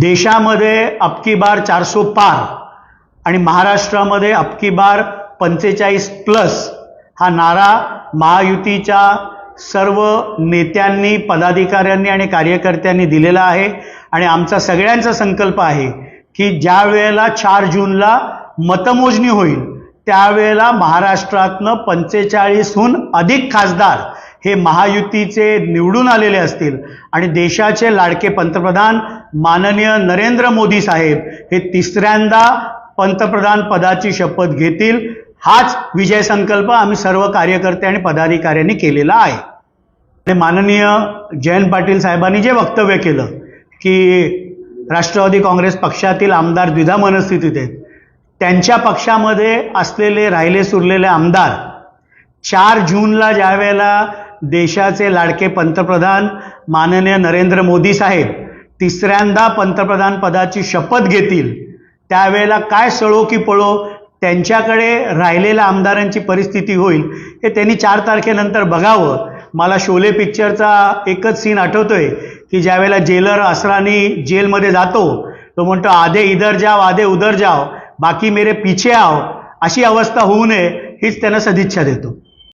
देशामध्ये अबकी बार चारसो पार आणि महाराष्ट्रामध्ये अबकी बार पंचेचाळीस प्लस हा नारा महायुतीच्या सर्व नेत्यांनी पदाधिकाऱ्यांनी आणि कार्यकर्त्यांनी दिलेला आहे. आणि आमचा सगळ्यांचा संकल्प आहे की ज्या वेळेला चार जूनला मतमोजणी होईल त्यावेळेला महाराष्ट्रातनं पंचेचाळीसहून अधिक खासदार हे महायुतीचे निवडून आलेले असतील. आणि देशाचे लाडके पंतप्रधान माननीय नरेंद्र मोदी साहेब हे तिसऱ्यांदा पंतप्रधान पदाची शपथ घेतील. हाच विजय संकल्प आम्ही सर्व कार्यकर्ते आणि पदाधिकाऱ्यांनी केलेला आहे. आणि माननीय जयंत पाटील साहेबांनी जे वक्तव्य केलं की राष्ट्रवादी काँग्रेस पक्षातील आमदार द्विधा मनस्थितीत आहेत. त्यांच्या पक्षामध्ये असलेले राहिले सुरलेले आमदार चार जूनला ज्या वेळेला देशाचे लाडके पंतप्रधान माननीय नरेंद्र मोदी साहेब तिसऱ्यांदा पंतप्रधान पदाची शपथ घेतील त्यावेळेला काय सळो की पळो त्यांच्याकडे राहिलेल्या आमदारांची परिस्थिती होईल हे त्यांनी चार तारखेनंतर बघावं. मला शोले पिक्चरचा एकच सीन आठवतोय की ज्यावेळेला जेलर असरानी जेलमध्ये जातो तो म्हणतो आधे इधर जाव आधे उधर जाव बाकी मेरे पीछे आव अशी अवस्था होऊ नये हीच त्यांना सदिच्छा देतो.